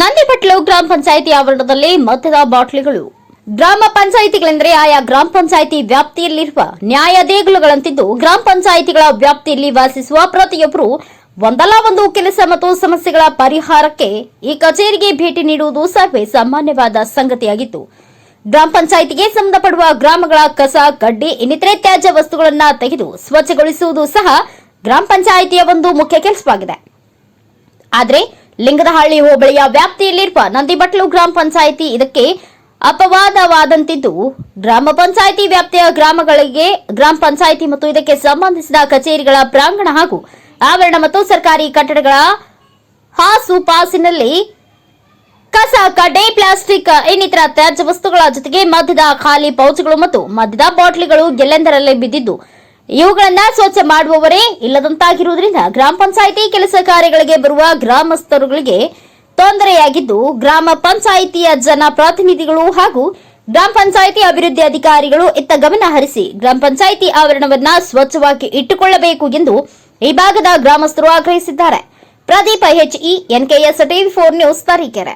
ನಂದಿಬಟ್ಲು ಗ್ರಾಮ ಪಂಚಾಯಿತಿ ಆವರಣದಲ್ಲಿ ಮದ್ಯದ ಬಾಟ್ಲಿಗಳು. ಗ್ರಾಮ ಪಂಚಾಯಿತಿಗಳೆಂದರೆ ಆಯಾ ಗ್ರಾಮ ಪಂಚಾಯಿತಿ ವ್ಯಾಪ್ತಿಯಲ್ಲಿರುವ ನ್ಯಾಯ ದೇಗುಲಗಳಂತಿದ್ದು ಗ್ರಾಮ ಪಂಚಾಯಿತಿಗಳ ವ್ಯಾಪ್ತಿಯಲ್ಲಿ ವಾಸಿಸುವ ಪ್ರತಿಯೊಬ್ಬರು ಒಂದಲ್ಲ ಒಂದು ಕೆಲಸ ಮತ್ತು ಸಮಸ್ಯೆಗಳ ಪರಿಹಾರಕ್ಕೆ ಈ ಕಚೇರಿಗೆ ಭೇಟಿ ನೀಡುವುದು ಸರ್ವೇ ಸಾಮಾನ್ಯವಾದ ಸಂಗತಿಯಾಗಿತ್ತು. ಗ್ರಾಮ ಪಂಚಾಯಿತಿಗೆ ಸಂಬಂಧಪಡುವ ಗ್ರಾಮಗಳ ಕಸ ಕಡ್ಡಿ ಇನ್ನಿತರೆ ತ್ಯಾಜ್ಯ ವಸ್ತುಗಳನ್ನು ತೆಗೆದು ಸ್ವಚ್ಛಗೊಳಿಸುವುದು ಸಹ ಗ್ರಾಮ ಪಂಚಾಯಿತಿಯ ಒಂದು ಮುಖ್ಯ ಕೆಲಸವಾಗಿದೆ. ಆದರೆ ಲಿಂಗದಹಳ್ಳಿ ಹೋಬಳಿಯ ವ್ಯಾಪ್ತಿಯಲ್ಲಿರುವ ನಂದಿಬಟ್ಲು ಗ್ರಾಮ ಪಂಚಾಯಿತಿ ಇದಕ್ಕೆ ಅಪವಾದವಾದಂತಿದ್ದು. ಗ್ರಾಮ ಪಂಚಾಯಿತಿ ವ್ಯಾಪ್ತಿಯ ಗ್ರಾಮಗಳಿಗೆ ಗ್ರಾಮ ಪಂಚಾಯಿತಿ ಮತ್ತು ಇದಕ್ಕೆ ಸಂಬಂಧಿಸಿದ ಕಚೇರಿಗಳ ಪ್ರಾಂಗಣ ಹಾಗೂ ಆವರಣ ಮತ್ತು ಸರ್ಕಾರಿ ಕಟ್ಟಡಗಳ ಹಾಸು ಪಾಸಿನಲ್ಲಿ ಕಸ, ಕಡ್ಡೆ, ಪ್ಲಾಸ್ಟಿಕ್, ಇನ್ನಿತರ ತ್ಯಾಜ್ಯ ವಸ್ತುಗಳ ಜೊತೆಗೆ ಮದ್ಯದ ಖಾಲಿ ಪೌಚ್ಗಳು ಮತ್ತು ಮದ್ಯದ ಬಾಟ್ಲಿಗಳು ಎಲ್ಲೆಂದರಲ್ಲೇ ಬಿದ್ದಿದ್ದು. ಇವುಗಳನ್ನ ಸ್ವಚ್ಛ ಮಾಡುವವರೇ ಇಲ್ಲದಂತಾಗಿರುವುದರಿಂದ ಗ್ರಾಮ ಪಂಚಾಯಿತಿ ಕೆಲಸ ಕಾರ್ಯಗಳಿಗೆ ಬರುವ ಗ್ರಾಮಸ್ಥರುಗಳಿಗೆ ತೊಂದರೆಯಾಗಿದ್ದು ಗ್ರಾಮ ಪಂಚಾಯಿತಿಯ ಜನಪ್ರತಿನಿಧಿಗಳು ಹಾಗೂ ಗ್ರಾಮ ಪಂಚಾಯಿತಿ ಅಭಿವೃದ್ಧಿ ಅಧಿಕಾರಿಗಳು ಇತ್ತ ಗಮನ ಹರಿಸಿ ಗ್ರಾಮ ಪಂಚಾಯಿತಿ ಆವರಣವನ್ನ ಸ್ವಚ್ಛವಾಗಿ ಇಟ್ಟುಕೊಳ್ಳಬೇಕು ಎಂದು ಈ ಭಾಗದ ಗ್ರಾಮಸ್ಥರು ಆಗ್ರಹಿಸಿದ್ದಾರೆ. Pradeepa HE NKS TV four news Tarikere.